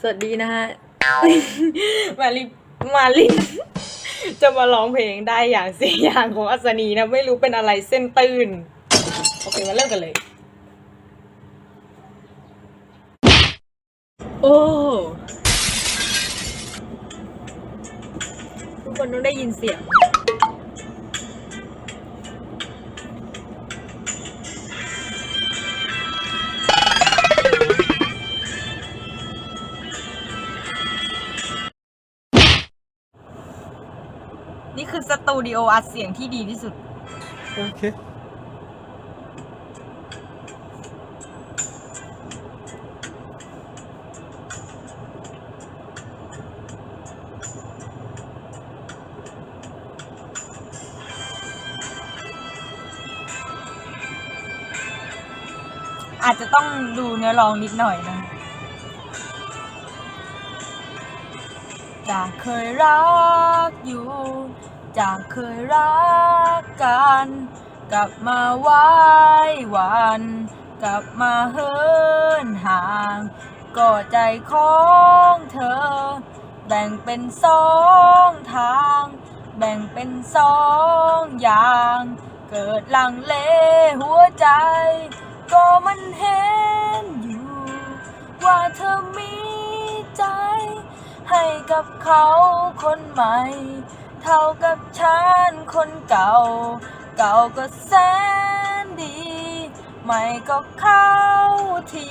สวัสดีนะฮะ มาลิมาลิน จะมาร้องเพลงได้อย่างสียอย่างของอัศนีนะ ไม่รู้เป็นอะไรเส้นตื้นโอเค มาเริ่มกันเลย โอ้ทุกคนต้องได้ยินเสียง นี่คือสตูดิโออัดเสียงที่ดีที่สุด โอเค อาจจะต้องดูเนื้อร้องนิดหน่อยนะ จากเคยรักอยู่ จากเคยรักกัน กลับมาไว้วัน กลับมาเฮินห่างก็ใจของเธอ แบ่งเป็นสองทาง แบ่งเป็นสองอย่าง เกิดลังเลหัวใจ ก็มันเห็นอยู่ กับเขาคนใหม่ เท่ากับฉันคนเก่า เก่าก็แสนดี ใหม่ก็เข้าที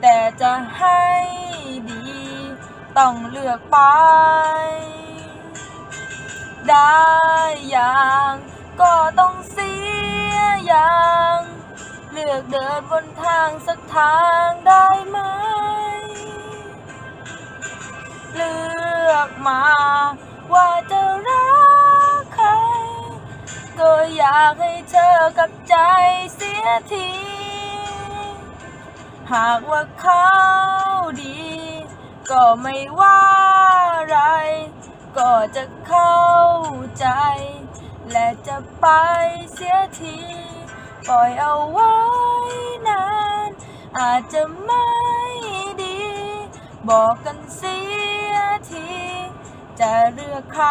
แต่จะให้ดี ต้องเลือกไป ได้อย่างก็ต้องเสียอย่าง เลือกเดินบนทางสักทาง มา ว่าจะรักใคร ก็อยากให้เธอกับใจเสียที หากว่าเขาดี ก็ไม่ว่าอะไร ก็จะเข้าใจ และจะไปเสียที ปล่อยเอาไว้นาน อาจจะไม่ดี บอกกันเสียที จะเลือกใคร